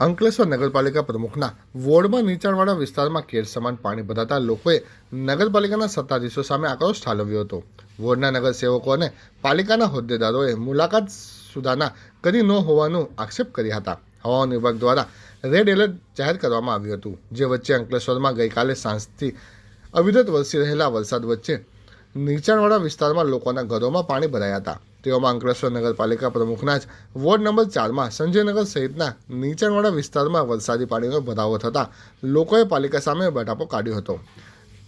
અંકલેશ્વર નગરપાલિકા પ્રમુખના વોર્ડમાં નીચાણવાળા વિસ્તારમાં કેર સમાન પાણી ભરાતા લોકોએ નગરપાલિકાના સત્તાધીશો સામે આક્રોશ ઠાલવ્યો હતો. વોર્ડના નગરસેવકો અને પાલિકાના હોદ્દેદારોએ મુલાકાત સુધારણા કરી ન હોવાનું આક્ષેપ કર્યા હતા. હવામાન વિભાગ દ્વારા રેડ એલર્ટ જાહેર કરવામાં આવ્યું હતું, જે વચ્ચે અંકલેશ્વરમાં ગઈકાલે સાંજથી અવિરત વરસી રહેલા વરસાદ વચ્ચે નીચાણવાળા વિસ્તારમાં લોકોના ઘરોમાં પાણી ભરાયા હતા. તેઓમાં અંકલેશ્વર નગરપાલિકા પ્રમુખના જ વોર્ડ નંબર ચારમાં સંજયનગર સહિતના નીચાણવાળા વિસ્તારમાં વરસાદી પાણીનો ભરાવો થતાં લોકોએ પાલિકા સામે બેઠાપો કાઢ્યો હતો.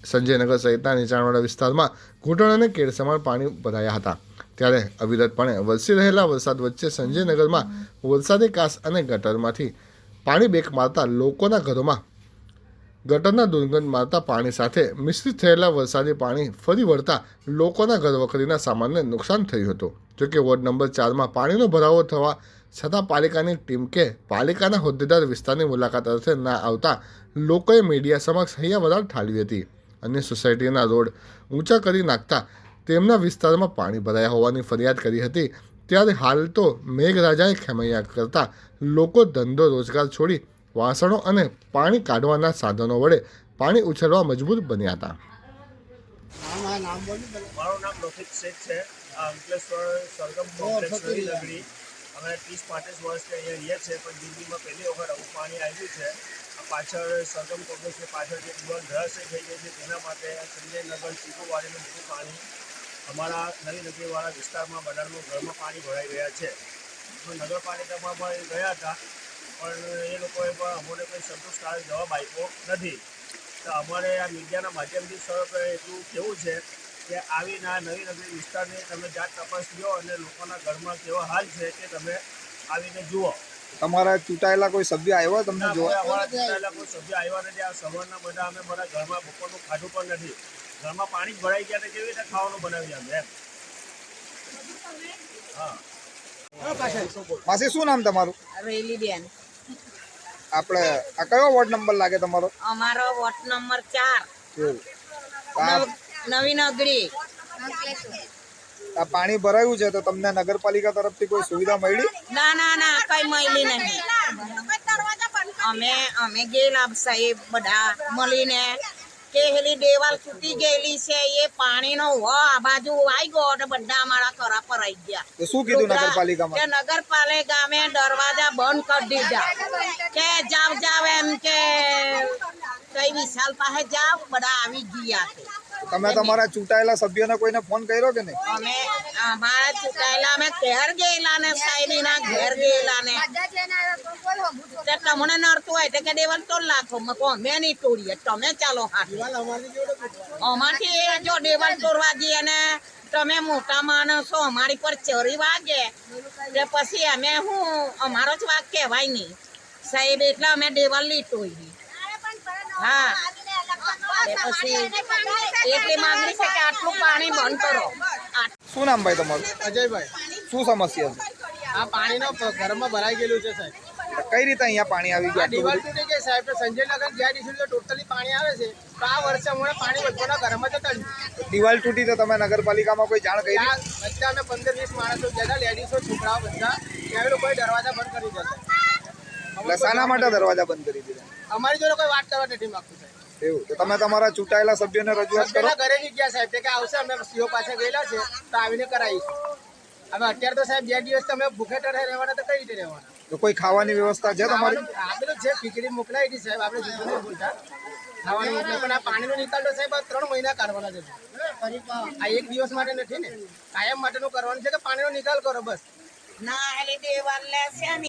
સંજયનગર સહિતના નીચાણવાળા વિસ્તારમાં ઘૂંટણ અને કેળસમાણ પાણી ભરાયા હતા. ત્યારે અવિરતપણે વરસી રહેલા વરસાદ વચ્ચે સંજયનગરમાં વરસાદી કાસ અને ગટરમાંથી પાણી બેક મારતા લોકોના ઘરોમાં ગટરના દુર્ગંધ મારતા પાણી સાથે મિશ્રિત થયેલા વરસાદી પાણી ફરી વળતા લોકોના ઘરવખરીના સામાનને નુકસાન થયું હતું. જોકે વોર્ડ નંબર ચારમાં પાણીનો ભરાવો થવા છતાં પાલિકાની ટીમ કે પાલિકાના હોદ્દેદાર વિસ્તારની મુલાકાત અર્થે ના આવતા લોકોએ મીડિયા સમક્ષ હૈયા વરાળ ઠાલવી હતી અને સોસાયટીના રોડ ઊંચા કરી નાખતા તેમના વિસ્તારમાં પાણી ભરાયા હોવાની ફરિયાદ કરી હતી. ત્યારે હાલ તો મેઘરાજાએ ખેમૈયા કરતા લોકો ધંધો રોજગાર છોડી વાસણો અને પાણી કાઢવાના સાધનો વડે પાણી ઉછળવા મજબૂર બન્યા હતા. મારું નામ રોહિત શેઠ છે. અંકલેશ્વર સરગમ કોમ્પ્લેક્સ નવી અમે ત્રીસ પાંત્રીસ વર્ષથી અહીંયા રહીએ છીએ પણ જિંદગીમાં પહેલી વખત આવું પાણી આવ્યું છે. પાછળ સરગમ કોમ્પ્લેક્સની પાછળ જે દિવાલ રહસ્ય થઈ ગઈ છે તેના માટે સંજયનગર ચીકુવાડીનું બધું પાણી અમારા નવી નગરીવાળા વિસ્તારમાં બનારનું ઘરમાં પાણી ભરાઈ ગયા છે. નગરપાલિકામાં પણ ગયા હતા. પણ એ લોકોએ પણ અમને કોઈ સંતોષકારક જવાબ આપ્યો નથી. તો અમારે આ મીડિયાના માધ્યમથી સર એટલું કેવું છે કે આવીને આ નવી નવી વિસ્તારની તમે જાત તપાસ લો અને લોકોના ઘરમાં કેવો હાલ છે તે તમે આવીને જુઓ. તમારા ચૂંટાયેલા કોઈ સભ્ય આવ્યા તમને જોવા? અમારા ચૂંટાયેલા કોઈ સભ્ય આવ્યા નથી. આ સવારના બધા અમે મારા ઘરમાં બપોરનું ખાધું પણ નથી. ઘરમાં પાણી જ ભરાઈ ગયા કેવી રીતે ખાવાનું બનાવી અમે એમ? હા. માસી શું નામ તમારું? રેલી બેન આપણે આ કયો વોર્ડ નંબર લાગે તમારો? અમારો વોટ નંબર ચાર. એવું. આ નવી નગરી આ પાણી ભરાયું છે તો તમને નગરપાલિકા તરફથી કોઈ સુવિધા મળી? ના ના ના કઈ મળી નહીં. અમે અમે ગયેલા સાહેબ બધા મળીને કે દેવાલ તૂટી ગયેલી છે એ પાણીનો વ આ બાજુ આવી ગયો અને બધા અમારા કરા પર આવી ગયા. તો શું કીધું કે નગરપાલિકામાં? નગરપાલિકા અમે દરવાજા બંધ કરી દીધા. કે જાવ જાવ એમ કે કઈ વિશાલ પાસે જાવ બધા આવી ગયા છે. તમે તમારા ચૂંટાયેલા સભ્યોને કોઈને ફોન કર્યો કે નહીં? અમે ઘેર ગયેલા ને સાહેબીના ઘેર ગયેલા ને. તમને નડતું હોય તો કે દેવલ તો લાખો મેં અમે નહીં તોડીએ તમે ચાલો હાથ જો દેવલ તોડવા જઈએ ને, તમે મોટા માણસો અમારી પર ચરી વાગે. તે પછી અમે હું, અમારો જ વાગ કહેવાય નહીં. સાહેબ, એટલે અમે દેવલ તોડી હા. પછી એટલી માંગણી છે કે આટલું પાણી બંધ કરો. શું નામ ભાઈ તમારું? અજયભાઈ. શું સમસ્યા આ પાણીનો ઘરમાં ભરાઈ ગયેલું છે સાહેબ. કઈ રીતે અહીંયા પાણી આવી ગયું દિવાલ તૂટી ગઈ સાહેબ. સંજય નગર જ્યાં ડિસ્ટ્રિક્ટ ટોટલી પાણી આવે છે તો આ વર્ષે હમણાં પાણી બધાના ઘરમાં જતા દિવાલ તૂટી તો તમે નગરપાલિકામાં કોઈ જાણ કરી? બધા અમે પંદર વીસ માણસો જતા લેડીઝો છોકરાઓ બધા ત્યાં લોકોએ દરવાજા બંધ કરી દીધા. એટલે શાના માટે દરવાજા બંધ કરી દીધા? અમારી જોડે કોઈ વાત કરવા નથી માંગતું. એવું. તો તમે તમારા ચૂંટાયેલા સભ્યોને રજૂઆત કરો. ઘરે બી ગયા સાહેબ કે આવશે અમે સીઓ પાસે ગયેલા છે તો આવીને કરાવીશું. અમે અત્યારે તો સાહેબ બે દિવસ તમે ભૂખે ટરે રહેવાના તો કઈ રીતે રહેવાના? તો કોઈ ખાવાની વ્યવસ્થા છે તમારી? આપેલું છે ખીચડી મોકલાવી હતી સાહેબ આપણે જુદું નહીં ભૂલતા ખાવાનું મોકલે પણ આ પાણીનો નિકાલ તો સાહેબ ત્રણ મહિના કાઢવાના છે. આ એક દિવસ માટે નથી ને? કાયમ માટેનું કરવાનું છે કે પાણીનો નિકાલ કરો બસ? ના એટલે દેવાલ ને.